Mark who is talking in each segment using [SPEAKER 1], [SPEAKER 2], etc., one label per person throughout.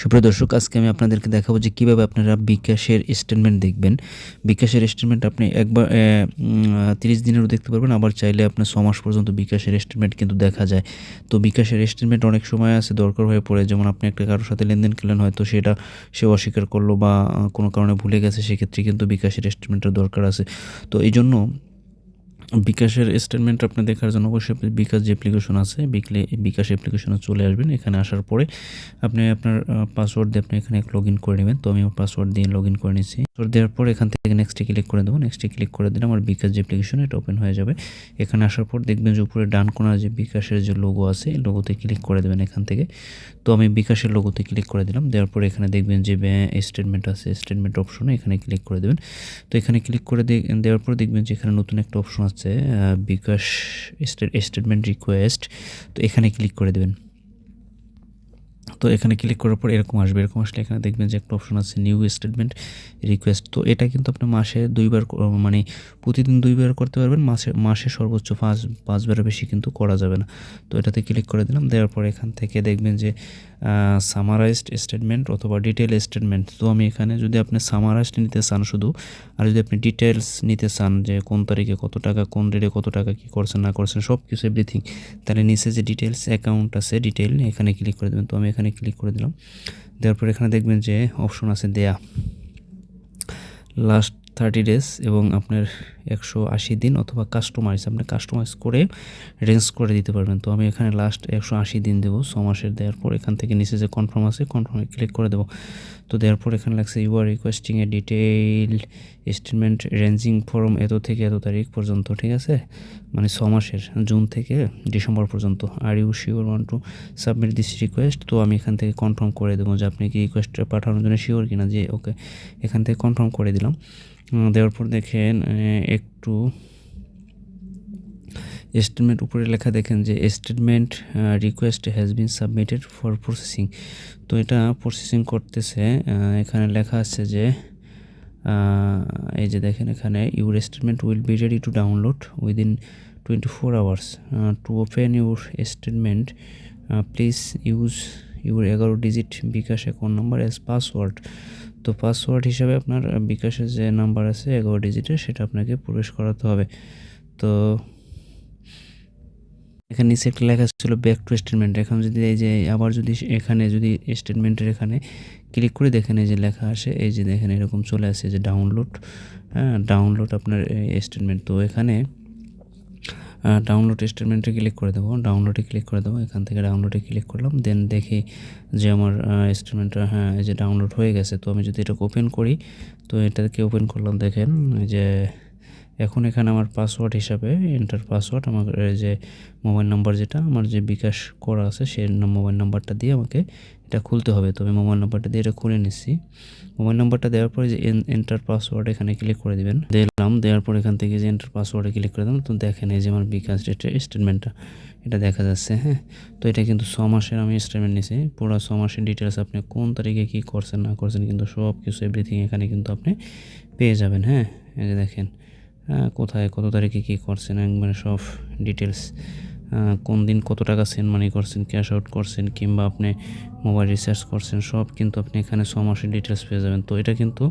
[SPEAKER 1] সুপ্রিয় দর্শক, আজকে আমি আপনাদেরকে দেখাবো যে কীভাবে আপনারা বিকাশের স্টেটমেন্ট দেখবেন। বিকাশের স্টেটমেন্ট আপনি একবার তিরিশ দিনেরও দেখতে পারবেন, আবার চাইলে আপনার ছ মাস পর্যন্ত বিকাশের স্টেটমেন্ট কিন্তু দেখা যায়। তো বিকাশের স্টেটমেন্ট অনেক সময় আছে দরকার হয়ে পড়ে, যেমন আপনি একটা কারোর সাথে লেনদেন করলেন, হয়তো সেটা সে অস্বীকার করল বা কোনো কারণে ভুলে গেছে, সেক্ষেত্রে কিন্তু বিকাশের স্টেটমেন্টের দরকার আছে। তো এই জন্য বিকাশের স্টেটমেন্ট আপনি দেখার জন্য অবশ্যই বিকাশ যে অ্যাপ্লিকেশন আছে, বিকলে, বিকাশ অ্যাপ্লিকেশনে চলে আসবেন। এখানে আসার পরে আপনি আপনার পাসওয়ার্ড দিয়ে আপনি এখানে লগ ইন করে নেবেন। তো আমি আমার পাসওয়ার্ড দিয়ে লগ ইন করে নিচ্ছি। পাসওয়ার্ড দেওয়ার পর এখান থেকে নেক্সটে ক্লিক করে দেবো। নেক্সটে ক্লিক করে দিলে আমার বিকাশ যে অ্যাপ্লিকেশন এটা ওপেন হয়ে যাবে। এখানে আসার পর দেখবেন যে উপরে ডান কোনার যে বিকাশের যে লোগো আছে লোগোতে ক্লিক করে দেবেন এখান থেকে। তো আমি বিকাশের লোগোতে ক্লিক করে দিলাম। দেওয়ার পর এখানে দেখবেন যে স্টেটমেন্ট আছে। স্টেটমেন্ট অপশনে এখানে ক্লিক করে দেবেন। তো এখানে ক্লিক করে দেওয়ার পর দেখবেন যে এখানে নতুন একটা অপশন আছে আহ, বিকাশ স্টেটমেন্ট রিকোয়েস্ট তো এখানে ক্লিক করে দেবেন। তো এখানে ক্লিক করার পর এরকম আসবে। এরকম আসলে এখানে দেখবেন যে একটা অপশন আছে নিউ স্টেটমেন্ট রিকোয়েস্ট তো এটা কিন্তু আপনি মাসে দুইবার মানে প্রতিদিন দুইবার করতে পারবেন। মাসে মাসে সর্বোচ্চ পাঁচ, পাঁচবারের বেশি কিন্তু করা যাবে না। তো এটাতে ক্লিক করে দিলাম। দেওয়ার পর এখান থেকে দেখবেন যে সামারাইজড স্টেটমেন্ট অথবা ডিটেল স্টেটমেন্ট তো আমি এখানে যদি আপনি সামারাইজড নিতে চান শুধু, আর যদি আপনি ডিটেলস নিতে চান যে কোন তারিখে কত টাকা, কোন ডেটে কত টাকা, কী করছেন, না করছেন সব কিছু এভরিথিং তাহলে নিচে যে ডিটেলস অ্যাকাউন্ট আছে ডিটেল এখানে ক্লিক করে দেবেন। তো আমি এখানে ক্লিক করে দিলাম। দেওয়ার পর এখানে দেখবেন যে অপশন আছে দেয়া। লাস্ট থার্টি ডেজ এবং আপনার একশো আশি দিন অথবা কাস্টমাইজ আপনি কাস্টমাইজ করে রেঞ্জ করে দিতে পারবেন। তো আমি এখানে লাস্ট একশো আশি দিন দেবো, ছ মাসের দেওয়ার পর এখান থেকে নিচে যে কনফার্ম আছে কনফার্মে ক্লিক করে দেবো। তো দেওয়ার পর এখানে লাগছে you are requesting a detail statement ranging from এত থেকে এত তারিখ পর্যন্ত, ঠিক আছে? মানে ছ মাসের, জুন থেকে ডিসেম্বর পর্যন্ত। Are you sure want to submit this request তো আমি এখান থেকে কনফার্ম করে দেবো যে আপনি কি রিকোয়েস্টটা পাঠানোর জন্য শিওর কিনা। যে ওকে এখান থেকে কনফার্ম করে দিলাম। দেওয়ার পর দেখেন একটু স্টেটমেন্ট উপরে লেখা দেখেন যে statement request has been submitted for processing তো এটা প্রসেসিং করতেছে এখানে লেখা আছে যে এই যে দেখেন এখানে your statement will be ready to download within twenty four hours to open your statement please use your এগারো digit bKash account number as password তো পাসওয়ার্ড হিসাবে আপনার বিকাশের যে নাম্বার আছে, এগারো ডিজিটের সেটা আপনাকে প্রবেশ করাতে হবে। তো এখানে নিচে একটা লেখা ছিল ব্যাক টু স্টেটমেন্ট এখন যদি এই যে, আবার যদি এখানে যদি স্টেটমেন্টের এখানে ক্লিক করে দেখেন, এই যে লেখা আসে এই যে দেখেন এরকম চলে আসে যে ডাউনলোড হ্যাঁ ডাউনলোড আপনার স্টেটমেন্ট তো এখানে ডাউনলোড স্টেটমেন্টে ক্লিক করে দেবো। ডাউনলোডে ক্লিক করে দেবো। এখান থেকে ডাউনলোডে ক্লিক করলাম। দেন দেখি যে আমার স্টেটমেন্টটা হ্যাঁ এই যে ডাউনলোড হয়ে গেছে। তো আমি যদি এটাকে ওপেন করি, তো এটাকে ওপেন করলাম। দেখেন যে এখন এখানে আমার পাসওয়ার্ড হিসাবে এন্টার পাসওয়ার্ড আমার যে মোবাইল নাম্বার যেটা, আমার যে বিকাশ করা আছে সেই মোবাইল নাম্বারটা দিয়ে আমাকে এটা খুলতে হবে। তো আমি মোবাইল নাম্বারটা দিয়ে এটা খুলে নিচ্ছি। মোবাইল নাম্বারটা দেওয়ার পরে যে এন্টার পাসওয়ার্ড এখানে ক্লিক করে দিবেন। দিলাম, দেওয়ার পর এখান থেকে যে এন্টার পাসওয়ার্ডে ক্লিক করে দিলাম, তো দেখেন এই যে আমার বিকাশ ডেটের স্টেটমেন্টটা এটা দেখা যাচ্ছে হ্যাঁ? তো এটা কিন্তু ছ মাসের আমি স্টেটমেন্ট নিয়েছি পুরো ছ মাসের ডিটেলস আপনি কোন তারিখে কী করছেন, না করছেন, কিন্তু সব কিছু এভরিথিং এখানে কিন্তু আপনি পেয়ে যাবেন হ্যাঁ? এই যে দেখেন কোথায়, কত তারিখে কী করছেন, একবারে সব ডিটেলস কোন দিন কত টাকা সেন্ড মানি করছেন ক্যাশ আউট করছেন, কিংবা আপনি মোবাইল রিচার্জ করছেন, সব কিন্তু আপনি এখানে ছ মাসের ডিটেলস পেয়ে যাবেন। তো এটা কিন্তু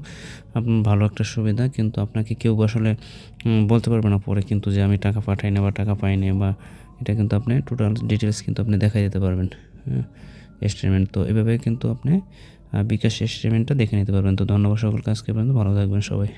[SPEAKER 1] আপনার ভালো একটা সুবিধা, কিন্তু আপনাকে কেউ আসলে বলতে পারবে না পরে কিন্তু যে আমি টাকা পাঠাই না বা টাকা পাইনি বা এটা কিন্তু আপনি টোটাল ডিটেলস কিন্তু আপনি দেখাই দিতে পারবেন হ্যাঁ স্টেটমেন্ট তো এভাবে কিন্তু আপনি বিকাশ স্টেটমেন্টটা দেখে নিতে পারবেন। তো ধন্যবাদ সকলকে, আজকে পর্যন্ত ভালো থাকবেন সবাই।